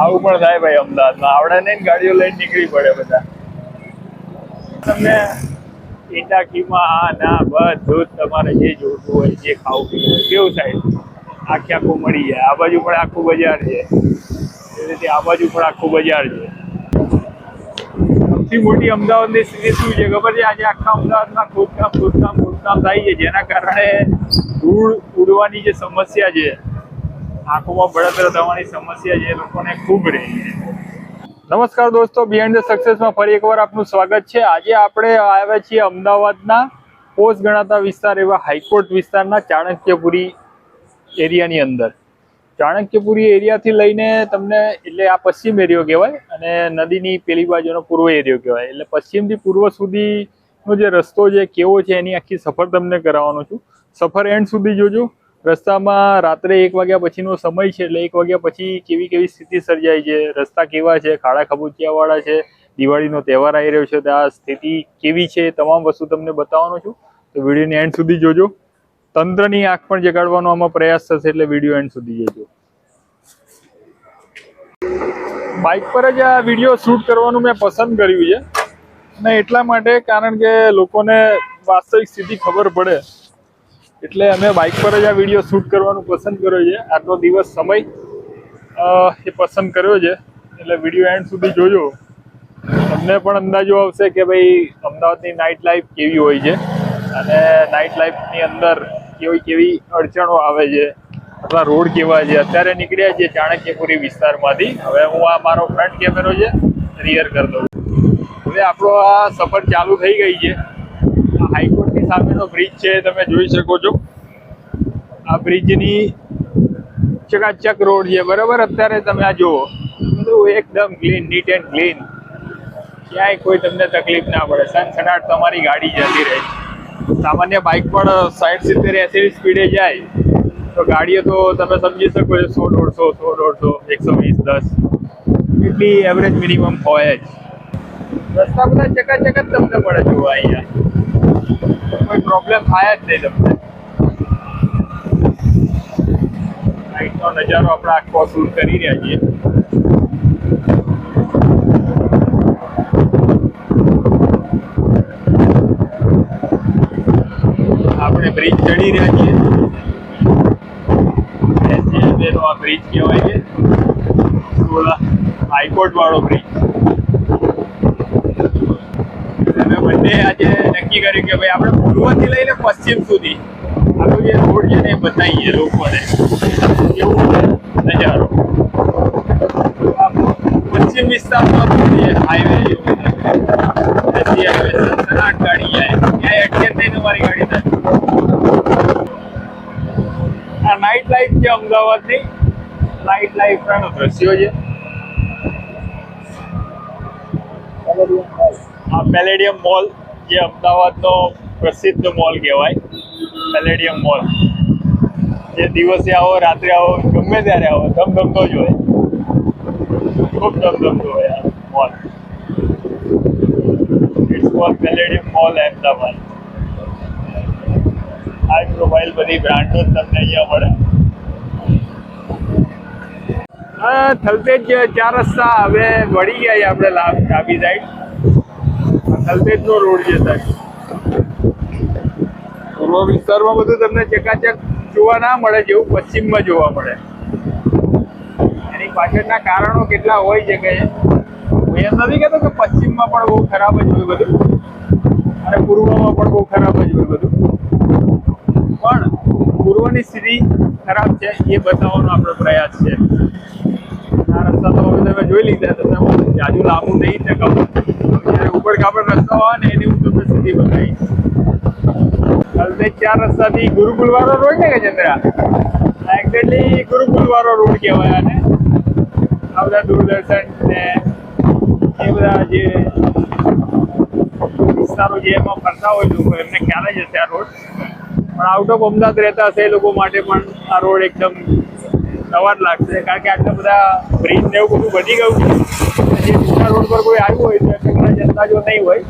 આવું પણ થાય ભાઈ અમદાવાદમાં. આવડે નહીં ગાડીઓ લઈને નીકળી પડે બધા. તમને ઇટાકીમાં આ, ના, બધું તમારે જે જોતું હોય, જે ખાવું પીવું હોય, કેવું થાય? આખે આખું મળી જાય. આ બાજુ પણ આખું બજાર છે. એ રીતે આ બાજુ પણ આખું બજાર છે. સૌથી મોટી અમદાવાદની સ્થિતિ શું છે? ખબર છે? આજે આખા અમદાવાદમાં ખોદકામ ખોદકામ ખોદકામ થાય છે. જેના કારણે ધૂળ ઉડવાની જે સમસ્યા છે આંખોમાં બળતરા થવાની સમસ્યા એ લોકોને ખૂબ રહે નમસ્કાર દોસ્તો બિહાઇન્ડ ધ સક્સેસમાં ફરી એકવાર આપનું સ્વાગત છે. આજે આપણે આવ્યા છીએ અમદાવાદના પોસ્ટ ગણાતા વિસ્તાર એવા હાઈકોર્ટ વિસ્તારના ચાણક્યપુરી એરિયાની અંદર. ચાણક્યપુરી એરિયાથી લઈને તમને એટલે આ પશ્ચિમ એરિયો કહેવાય અને નદીની પેલી બાજુનો પૂર્વ એરિયો કહેવાય. એટલે પશ્ચિમથી પૂર્વ સુધીનો જે રસ્તો છે, કેવો છે, એની આખી સફર તમને કરાવવાનો છું. સફર એન્ડ સુધી જોજો. રસ્તામાં રાત્રે એક વાગ્યા પછીનો સમય છે એટલે એક વાગ્યા પછી કેવી કેવી સ્થિતિ સર્જાય છે, રસ્તા કેવા છે, ખાડા ખબૂચિયાવાળા છે, દિવાળીનો તહેવાર આવી રહ્યો છે, તો આ સ્થિતિ કેવી છે તમામ વસ્તુ તમને બતાવવાનો છું. તો વિડીયોની એન્ડ સુધી જોજો. તંત્રની આંખ પણ જગાડવાનો આમાં પ્રયાસ થશે એટલે વીડિયો એન્ડ સુધી જોજો. બાઇક પર જ આ વીડિયો શૂટ કરવાનું મેં પસંદ કર્યું છે. અને એટલા માટે કારણ કે લોકોને વાસ્તવિક સ્થિતિ ખબર પડે. એટલે અમે બાઇક પર જ આ વીડિયો શૂટ કરવાનું પસંદ કર્યો છે. આટલો દિવસ સમય એ પસંદ કર્યો છે. એટલે વીડિયો એન્ડ સુધી જોજો. તમને પણ અંદાજો આવશે કે ભાઈ અમદાવાદની નાઇટ લાઈફ કેવી હોય છે. અને નાઇટ લાઈફની અંદર કેવી કેવી અડચણો આવે છે. અથવા રોડ કેવા છે. અત્યારે નીકળ્યા છીએ ચાણક્યપુરી વિસ્તારમાંથી. હવે હું આ મારો ફ્રન્ટ કેમેરો છે રિયર કરી દઉં. હવે આપણો આ સફર ચાલુ થઈ ગઈ છે. હાઈકોર્ટ સામેનો બ્રિજ છે, તમે જોઈ શકો છો. આ બ્રિજની ચકાચક રોડ છે, બરાબર? અત્યારે તમે આ જુઓ. બધું એકદમ ક્લીન નીટ એન્ડ ક્લીન ક્યાંય કોઈ તમને તકલીફ ના પડે. સનસનાટ તમારી ગાડી જતી રહે. સામાન્ય બાઇક પણ સાઠ સિત્તેર એસી સ્પીડે જાય. તો ગાડીઓ તો તમે સમજી શકો છો, સો દોઢસો સો દોઢસો, એકસો વીસ, દસ. એટલી એવરેજ મિનિમમ હોય જ. રસ્તા બધા ચકાચક જ તમને પડે જોવા અહીંયા. કોઈ પ્રોબ્લેમ થાય જ નહીં તમને. નાઇટનો નજારો આપણે આખો શૂટ કરી રહ્યા છીએ. આપણે બ્રિજ ચડી રહ્યા છીએ. આ બ્રિજ કહેવાય છે. સોલા હાઈકોર્ટ વાળો બ્રિજ અમે બંને આજે નક્કી કર્યું કે ભાઈ આપણે પૂર્વથી લઈને પશ્ચિમ સુધી આપણું જે રોડ છે ને એ બતાવીએ લોકોને. એવું નજારો. પશ્ચિમ વિસ્તારમાં હાઈવે ગાડી જાય જ તમારી ગાડી આ નાઇટ લાઈફ છે અમદાવાદની. નાઇટ લાઈફના દ્રશ્યો છે. આ પેલેડિયમ મોલ જે અમદાવાદનો પ્રસિદ્ધ મોલ કહેવાય પેલેડિયમ મોલ જે દિવસે આવો, રાત્રે આવો, ગમે ત્યારે આવો, ધમધમતો જ હોય ખૂબ ધમધમતો હોય આ mall. It's call Palladium mall Ahmedabad high profile બધી બ્રાન્ડો જ તમને અહીંયા મળે. થલતેજ ચાર રસ્તા હવે વળી ગયા આપણે ડાબી સાઈડ થલતેજ નો રોડ છે સાહેબ પૂર્વ વિસ્તારમાં બધું તમને ચકાચક જોવા ના મળે જેવું પશ્ચિમમાં જોવા મળે. એની પાછળના કારણો કેટલા હોય છે કે હું એમ નથી કહેતો કે પશ્ચિમમાં પણ બહુ ખરાબ જ હોય બધું અને પૂર્વમાં પણ બહુ ખરાબ જ હોય બધું. પણ પૂર્વની સ્થિતિ ખરાબ છે એ બતાવવાનો આપણો પ્રયાસ છે. આ રસ્તા તો અમે તમે જોઈ લીધા તો તમે જાજુ લાંબુ નહીં ટકાવું જ્યારે ઉપર કાપડ રસ્તા હોય ને એની હું તમને સીધી બતાવીશ હલદે ચાર રસ્તાથી ગુરુકુલ વાળો રોડ ને કે ચંદ્રા? એક્ઝેક્ટલી ગુરુકુલ વાળો રોડ કહેવાય આને. આ બધા દૂરદર્શન ને એ બધા જે વિસ્તારો જે એમાં ફરતા હોય લોકો, એમને ખ્યાલ જ હશે આ રોડ. પણ આઉટ ઓફ અમદાવાદ રહેતા હશે એ લોકો માટે પણ આ રોડ એકદમ નવા જ લાગશે કારણ કે આટલા બધા બ્રિજ ને એવું બધું બની ગયું જે જૂના રોડ પર કોઈ આવ્યું હોય તો એમને જનતા અંદાજો નહીં હોય.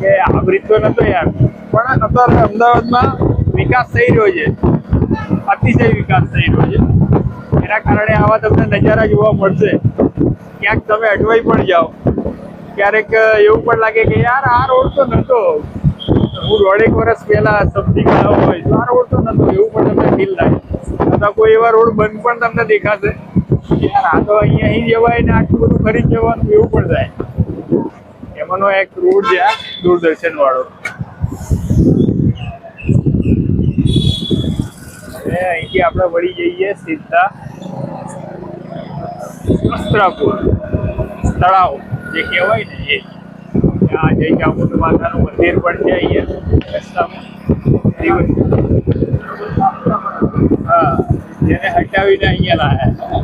કે આ બ્રિજ તો નતો યાર. પણ અત્યારે અમદાવાદમાં વિકાસ થઈ રહ્યો છે. અતિશય વિકાસ થઈ રહ્યો છે. એના કારણે આવા તમને નજારા જોવા મળશે. ક્યાંક તમે અટવાઈ પણ જાઓ. ક્યારેક એવું પણ લાગે કે યાર આ રોડ તો નતો. હું દોઢેક વર્ષ પહેલા સમજી ગયો હોય, તો આ રોડ તો નતો, એવું પણ તમને ફીલ થાય. અથવા કોઈ એવા રોડ બંધ પણ તમને દેખાશે યાર આ તો અહીંયા અહીં જવાય ને આટલું બધું ફરી જવાનું, એવું પણ થાય. એમાંનો એક રોડ છે દૂરદર્શન વાળો. હવે અહીંથી આપણે વળી જઈએ સીધા વસ્ત્રાપુર તળાવ, જે કહેવાય ને એ. ત્યાં જઈ ચામુંડ માતાનું મંદિર પણ છે અહીંયા, રસ્તામાં. હા, જેને હટાવીને અહીંયા લાયા.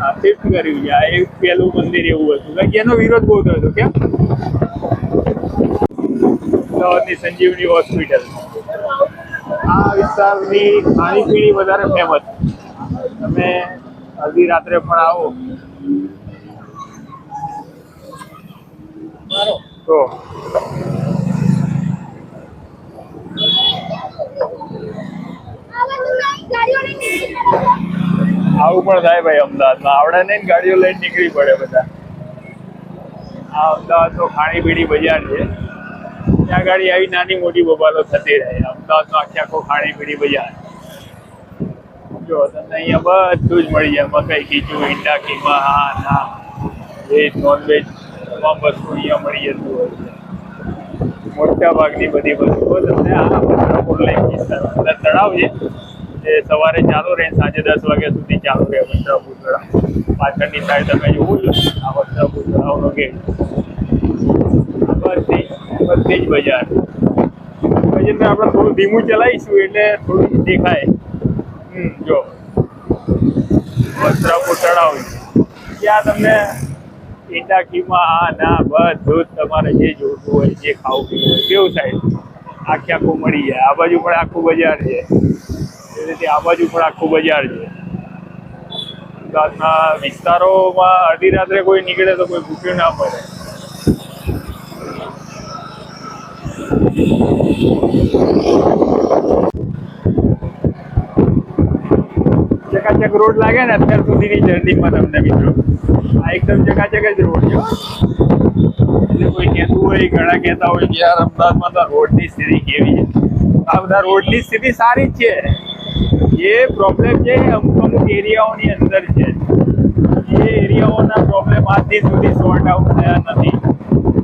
હા શિફ્ટ કર્યું છે. આ એક પહેલું મંદિર એવું હતું. કે એનો વિરોધ બહુ થયો હતો, કેમ? અમદાવાદની સંજીવની હોસ્પિટલ. આ વિસ્તારની ખાણીપીણી વધારે ફેમસ તમે અડધી રાત્રે પણ આવો. તો આવું પણ થાય ભાઈ અમદાવાદમાં. આવડે નહીં ગાડીઓ લઈને નીકળી પડે બધા. આ અમદાવાદ તો ખાણીપીણી બજાર છે. ત્યાં ગાડી આવી નાની મોટી બબાલો થતી રહે. અમદાવાદનો આખી આખો ખાણીપીણી બજાર. જો તમને અહીંયા બધું જ મળી જાય. મકાઈ ખીચું, ઈંડા, કીમા, હા, ના. વેજ નોન વેજ તમામ વસ્તુ અહીંયા મળી જતું હોય છે. મોટા ભાગની બધી વસ્તુઓ તમને આ વસ્ત્રાપુર લેક વિસ્તારમાં અંદર તળાવ છે જે સવારે ચાલુ રહે સાંજે દસ વાગ્યા સુધી ચાલુ રહે વસ્ત્રાપુર તળાવ પાછળની સાઈડ તમે જોવું છો. આ વસ્ત્રાપુર તળાવનો ગેટ બધી બધી જ બજાર. તો આપણે થોડું ધીમું ચલાવીશું એટલે થોડું દેખાય. હમ, જો. વસ્ત્રાપુર તળાવ ત્યાં તમને ઈંડા કીમા આ, ના, બધું જ તમારે જે જોતું હોય, જે ખાવું પીવું હોય, કેવું સાહેબ આખે આખું મળી જાય. આ બાજુ પણ આખું બજાર છે. એ રીતે આ બાજુ પણ આખું બજાર છે. અમદાવાદના વિસ્તારોમાં અડધી રાત્રે કોઈ નીકળે તો કોઈ ભૂખ્યું ના પડે ચકાચક રોડ લાગે ને અત્યાર સુધીની જર્નીમાં તમને મિત્રો. આ એકદમ જગા જ રોડ છે. એટલે કોઈ કહેતું હોય, ઘણા કહેતા હોય કે યાર અમદાવાદમાં તો રોડની સ્થિતિ કેવી છે? આ બધા રોડની સ્થિતિ સારી જ છે. એ પ્રોબ્લેમ છે અમુક અમુક એરિયાઓની અંદર છે. એ એરિયાઓના પ્રોબ્લેમ આજથી સુધી સોર્ટ આઉટ થયા નથી.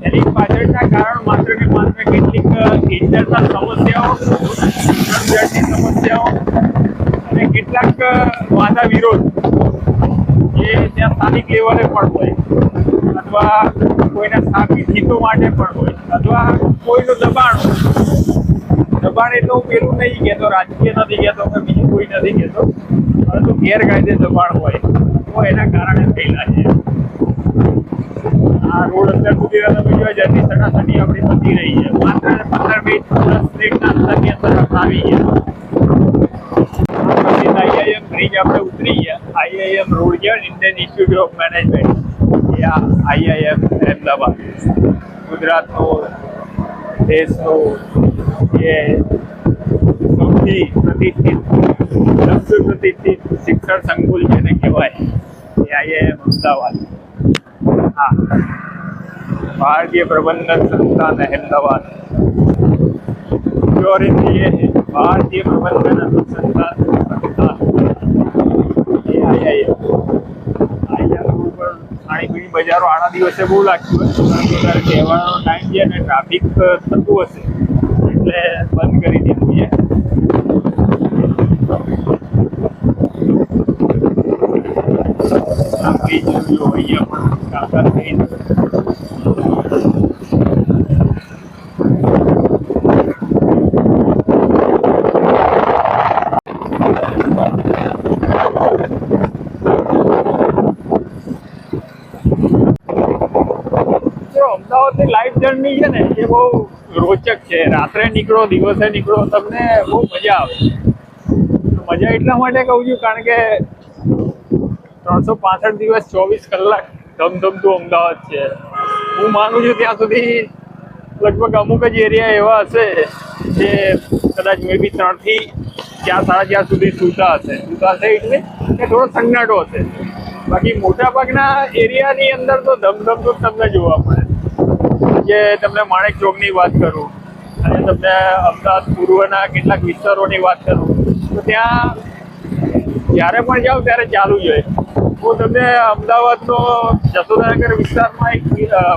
એની પાછળના કારણ માત્ર ને માત્ર કેટલીક ઇન્ટરનલ સમસ્યાઓ સમસ્યાઓ અને કેટલાક વાદા વિરોધ. જે ત્યાં સ્થાનિક લેવલે પણ હોય, અથવા કોઈના સ્થાપિત હિતો માટે પણ હોય, અથવા કોઈનું દબાણ. દબાણ એટલે હું પેલું નહીં કહેતો, રાજકીય નથી કહેતો કે બીજું કોઈ નથી કહેતો, પરંતુ ગેરકાયદે દબાણ હોય, તો એના કારણે થયેલા છે. આ રોડ અત્યાર સુધી તમે જોયા જતી સટાસટી આપણી થતી રહી છે. માત્ર પંદર મિનિટ દસ મિનિટના અંતરની અંદર આવી ગયા. આઈઆઈએમ બ્રિજ આપણે ઉતરી ગયા આઈઆઈએમ રોડ છે ઇન્ડિયન ઇન્સ્ટિટ્યૂટ ઓફ મેનેજમેન્ટ એ આ આઈઆઈએમ અહેમદાબાદ ગુજરાતનું દેશનું જે સૌથી પ્રતિષ્ઠિત સૌથી પ્રતિષ્ઠિત શિક્ષણ સંકુલ જેને કહેવાય એ આઈઆઈએમ અમદાવાદ હા भारतीय प्रबंधन संस्थान अहमदाबाद और हिंदी ये है भारतीय प्रबंधन अनुसंधान संस्थान થઈ ખાણીપીણી બજારો આના દિવસે બહુ લાગતું હોય. કહેવાનો ટાઈમ છે અને ટ્રાફિક થતું હશે એટલે બંધ કરી દીધું છે બ્રિજ જોયો અહીંયા પણ કામકાજ થઈ અમદાવાદની છે ને, એ બહુ રોચક છે. રાત્રે નીકળો, દિવસે નીકળો, તમને બહુ મજા આવે. મજા એટલા માટે કહું છું, કારણ કે ત્રણસો પાસઠ દિવસ ચોવીસ કલાક ધમધમતું અમદાવાદ છે. હું માનું છું ત્યાં સુધી લગભગ અમુક જ એરિયા એવા હશે જે કદાચ મે બી ત્રણથી ચાર, સાડા ચાર સુધી સૂતા હશે. સૂતા હશે એટલે કે થોડો સન્નાટો હશે. બાકી મોટા ભાગના એરિયાની અંદર તો ધમધમ તો તમને જોવા મળે. જે તમને માણેક ચોકની વાત કરું અને તમને અમદાવાદ પૂર્વના કેટલાક વિસ્તારોની વાત કરું. તો ત્યાં જ્યારે પણ જાઓ ત્યારે ચાલુ જ હોય. હું તમને અમદાવાદનો જસોદાનગર વિસ્તારમાં એક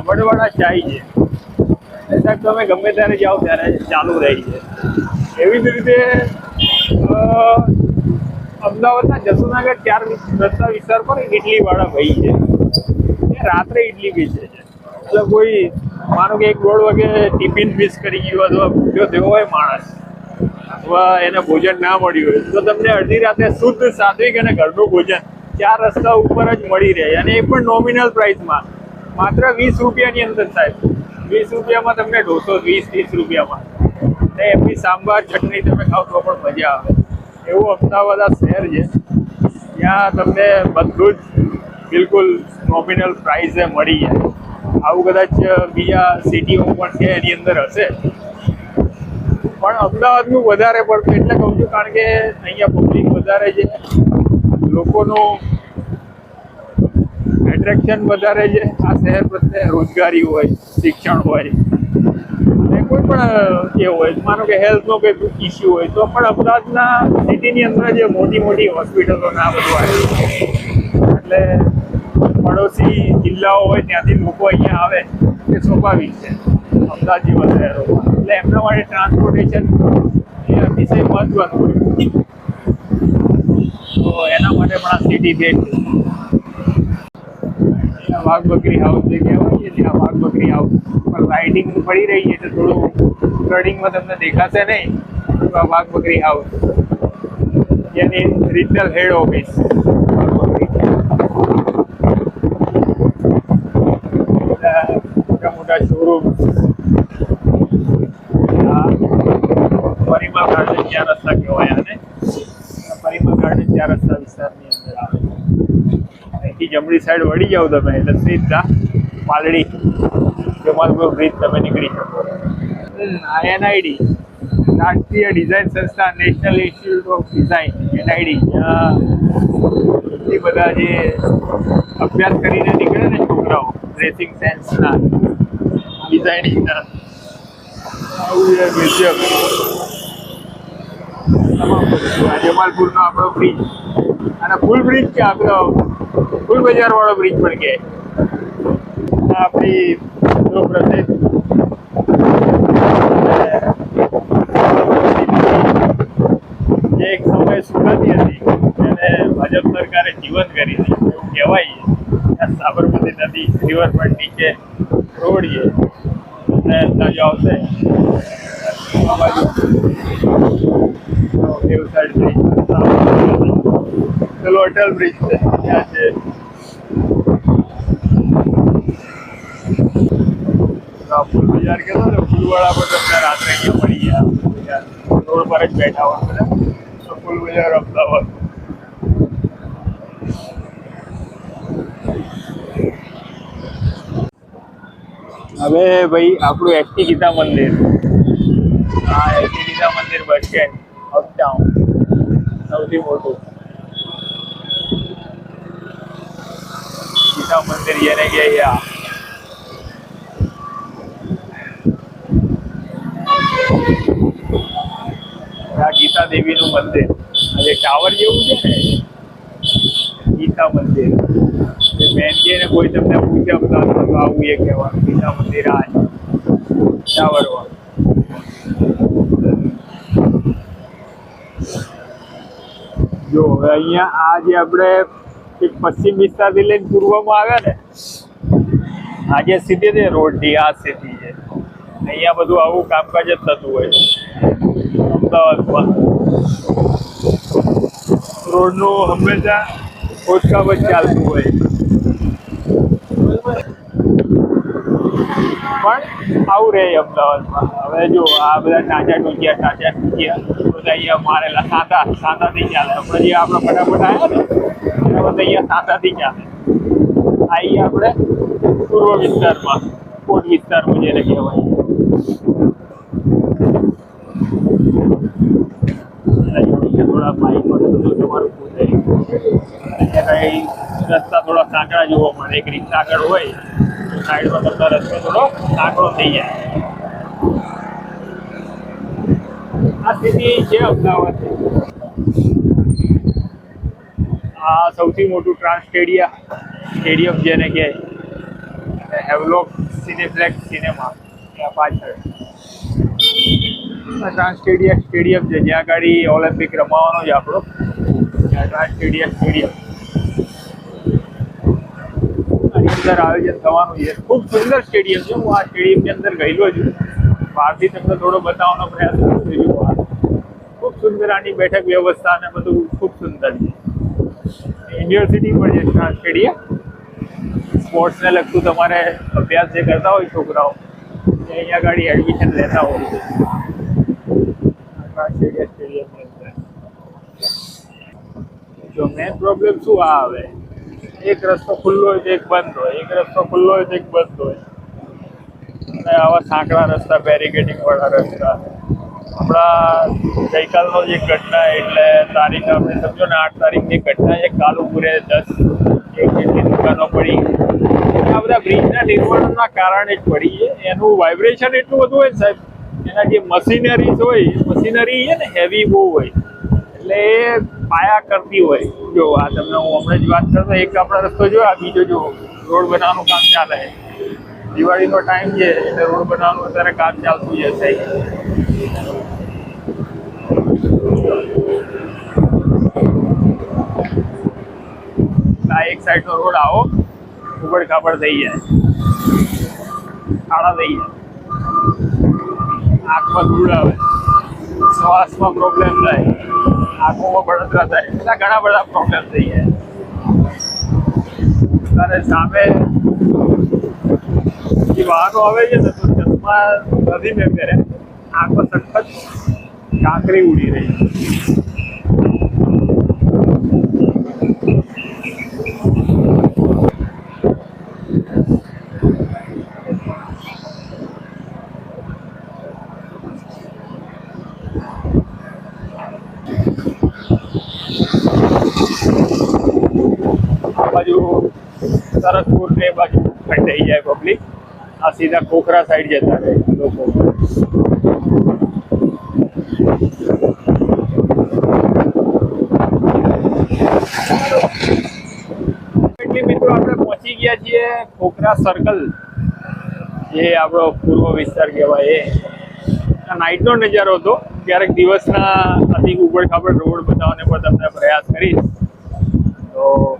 વડવાડા ચાય છે. સાહેબ તમે ગમે ત્યારે જાઓ ત્યારે ચાલુ રહી છે. એવી જ રીતે અમદાવાદના જસોદાનગર ચાર રસ્તા વિસ્તાર પર ઇડલીવાળા ભાઈ છે. રાત્રે ઇડલી વેચે છે. એટલે કોઈ માનો કે એક દોઢ વાગે ટિફિન મિસ કરી ગયું અથવા ભૂખ્યો થયો હોય માણસ, અથવા એને ભોજન ના મળ્યું હોય, તો તમને અડધી રાતે શુદ્ધ સાત્વિક અને ઘરનું ભોજન ચાર રસ્તા ઉપર જ મળી રહે. અને એ પણ નોમિનલ પ્રાઇસમાં માત્ર વીસ રૂપિયાની અંદર સાહેબ. વીસ રૂપિયામાં તમને ઢોસો, વીસ, ત્રીસ રૂપિયામાં. ને એમની સાંભાર, ચટણી તમે ખાવ તો પણ મજા આવે. એવું અમદાવાદ આ શહેર છે. ત્યાં તમને બધું જ બિલકુલ નોમિનલ પ્રાઇસે મળી જાય. આવું કદાચ બીજા સિટીઓ પણ છે, એની અંદર હશે. પણ અમદાવાદનું વધારે પડતું એટલે કહું છું, કારણ કે અહીંયા પબ્લિક વધારે છે, લોકોનું એટ્રેક્શન વધારે છે, આ શહેર પ્રત્યે રોજગારી હોય, શિક્ષણ હોય, અને કોઈ પણ એ હોય, માનો કે હેલ્થનો કોઈ ઇસ્યુ હોય, તો પણ અમદાવાદના સિટીની અંદર જે મોટી મોટી હોસ્પિટલો ના બધું આવે એટલે પડોશી જિલ્લાઓ હોય ત્યાંથી લોકો અહીંયા આવે, એ સ્વાભાવિક છે. અમદાવાદ જેવા એટલે એમના માટે ટ્રાન્સપોર્ટેશન એ અતિશય મહત્વનું તો એના માટે પણ આ સિટી બેટ વાઘ બકરી હાઉસ જે કહેવાય છે ત્યાં વાઘ બકરી હાઉસ પણ લાઇટિંગ પડી રહી છે, એટલે થોડું સ્ટડિંગમાં તમને દેખાશે નહીં વાઘ બકરી હાઉસ જેની રિજનલ હેડ ઓફિસ મોટા મોટા શોરૂમ પરિમા ગાર્ડન ચાર રસ્તા કહેવાય આને આ પરિમા ગાર્ડન ચાર રસ્તા વિસ્તારની અંદર આવે અહીંથી સાઈડ વળી જાઓ તમે એટલે સીધા પાલડી. જમાલપુર બ્રિજ તમે નીકળી શકો. એનઆઈડી રાષ્ટ્રીય ડિઝાઇન સંસ્થા National Institute of Design NID. એ બધા જે અભ્યાસ કરીને નીકળે ને છોકરાઓ ડ્રેસિંગ સેન્સના ડિઝાઇનિંગના આવું મ્યુઝિયમ તમામ આ જમાલપુરનો આપણો બ્રિજ અને ફૂલ બ્રિજ કે આપણો. ફૂલ બજારવાળો બ્રિજ પણ કે. આપણી પ્રદેશ એક સમય સુરતી હતી એને ભાજપ સરકારે જીવંત કરી હતી, એવું કહેવાય છે. ત્યાં સાબરમતી નદી રિવરફ્રન્ટ નીચે રોડીએ. અને નદી આવશે. આ બાજુ દેવ સાઈડ બ્રિજ પેલો અટલ બ્રિજ છે. ત્યાં છે. ફૂલ બજાર કહેતો ને ફૂલવાળા પર તમને રાત્રે અહીંયા ગયા. રોડ પર જ બેઠા હોય બધા. ફૂલ બજાર અમદાવાદ. હવે ભાઈ આપણું એકટી ગીતા મંદિર. હા એકટી ગીતા મંદિર બસ સ્ટેન્ડ અપટાઉન સૌથી મોટું. ગીતા મંદિર એને ગયા આ. આ ગીતા દેવીનું મંદિર. આજે ટાવર જેવું છે ને? ગીતા મંદિર. જે મેન કે કોઈ તમને પૂછે અમદાવાદમાં તો આવું એ કહેવાનું. ગીતા મંદિર આ ટાવરમાં જો, હવે અહીંયા આ જે આપણે એક પશ્ચિમ વિસ્તારથી લઈને પૂર્વમાં આવ્યા ને, આજે સીધી ને રોડની આ સ્થિતિ છે. અહીંયા બધું આવું કામકાજ જ થતું હોય અમદાવાદમાં. રોડનું હંમેશા ખોદકામ જ ચાલતું હોય પણ આવું રહે અમદાવાદમાં. હવે જો આ બધા ટાંચા ટૂંચિયા ટાંચા ટૂંચિયા બધા અહીંયા મારેલા સાંધા, સાંધાથી ચાલે. આપણે જે આપણે ફટાફટ આવ્યા ને એના બધા અહીંયા સાંધાથી ચાલે. આ અહીંયા આપણે પૂર્વ વિસ્તારમાં, કોટ વિસ્તારમાં જેને કહેવાય. અહીંયા થોડા બાઈક હોય તો તમારું પોતે અહીંયા કંઈ રસ્તા થોડા સાંકડા જોવા મળે, એક રીત આગળ હોય. તો સાઈડમાં કરતા રસ્તો થોડો સાંકડો થઈ જાય. આ સ્થિતિ છે અમદાવાદ આ સૌથી મોટું ટ્રાન્સ સ્ટેડિયા સ્ટેડિયમ જેને કહે હેવલોક સિનેફ્લેક્સ સિનેમા ત્યાં પાછળ. આ ટ્રાન્સ સ્ટેડિયમ છે. જ્યાં ગાડી ઓલિમ્પિક રમાવાનો છે આપણો. ત્યાં ટ્રાન્સ સ્ટેડિયમ આની અંદર આયોજન થવાનું છે. ખૂબ સુંદર સ્ટેડિયમ છે. હું આ સ્ટેડિયમની અંદર ગયેલો છું. બહારથી તમને થોડો બતાવવાનો પ્રયાસ કરું છું. ખૂબ સુંદર આની બેઠક વ્યવસ્થા અને બધું ખૂબ સુંદર છે. યુનિવર્સિટી પણ છે સ્ટેડિયમ. સ્પોર્ટ્સને લગતું તમારે અભ્યાસ જે કરતા હોય છોકરાઓ, એ અહીંયા ગાડી એડમિશન લેતા હોય છે. સ્ટેડિયમની અંદર જો મેન પ્રોબ્લેમ શું? આ આવે. એક રસ્તો ખુલ્લો હોય તો એક બંધ હોય. એક રસ્તો ખુલ્લો હોય તો એક બંધ હોય. અને આવા સાંકડા રસ્તા બેરિકેડિંગ વાળા રસ્તા. હમણાં ગઈકાલનો જે ઘટના એટલે તારીખ આપણે સમજો ને, આઠ તારીખની ઘટના છે. કાલુપુરે દસ. એક જેટલી દુકાનો પડી. આ બધા બ્રિજના નિર્માણના કારણે જ પડી છે. એનું વાઇબ્રેશન એટલું બધું હોય સાહેબ. એના જે મશીનરીઝ હોય, મશીનરી છે ને હેવી બહુ હોય. એટલે પાયા કરતી હોય. જો આ તમને હું હમણાં જ વાત કરતો, એક આપણા રસ્તો જો આ બીજો જો રોડ બનાવવાનું કામ ચાલે. છે દિવાળીનો ટાઈમ છે, એટલે રોડ બનાવવાનું અત્યારે કામ ચાલતું છે સહી આ એક સાઈડનો રોડ આવો ઉબડ ખાબડ થઈ જાય. ખાડા થઈ જાય. આંખમાં ધૂળ આવે. શ્વાસમાં પ્રોબ્લેમ થાય. આંખોમાં બળતરા થાય. એટલા ઘણા બધા પ્રોબ્લેમ થઈ જાય. અને સામે વાહનો આવે છે ને, તો ચશ્મા નથી મેં પહેર્યા આંખમાં સખત કાંકરી ઉડી રહી. છે આ બાજુ સરસપુર ને બાજુ થઈ જાય પબ્લિક આ સીધા ખોખરા સાઈડ જતા રહે લોકો. એટલે મિત્રો આપણે પહોંચી ગયા છીએ ખોખરા સર્કલ જે આપણો પૂર્વ વિસ્તાર કહેવાય એ. નાઇટનો નજારો હતો. ક્યારેક દિવસના અધિક ઉબડ ખાબડ રોડ બતાવવાનો પણ તમને પ્રયાસ કરીશ. તો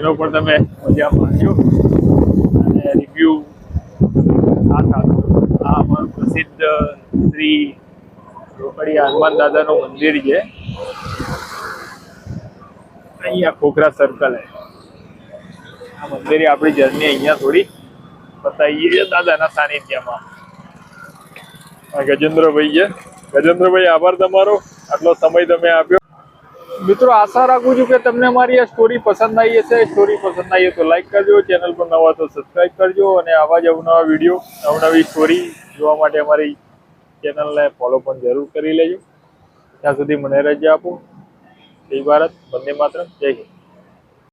એનો પણ તમે મજા માણજો અને રિવ્યુ આ આ અમારું પ્રસિદ્ધ શ્રી રોકડિયા હનુમાન દાદાનું મંદિર છે. અહીંયા ખોખરા સર્કલ હે આ મંદિરે આપણી જર્ની અહીંયા થોડી બતાવીએ છીએ દાદાના સાનિધ્યમાં. ગજેન્દ્રભાઈ છે. ગજેન્દ્રભાઈ, આભાર તમારો. આટલો સમય તમે આપ્યો. મિત્રો, આશા રાખું છું કે તમને મારી આ સ્ટોરી પસંદ આવી હશે. સ્ટોરી પસંદ આવી તો લાઈક કરજો ચેનલ પર નવા તો સબસ્ક્રાઈબ કરજો અને આવા જ અવનવા વીડિયો અવનવી સ્ટોરી જોવા માટે અમારી ચેનલને ફોલો પણ જરૂર કરી લેજો. ત્યાં સુધી મને રજા આપો. જય ભારત, વંદે માત્ર જય હિન્દ.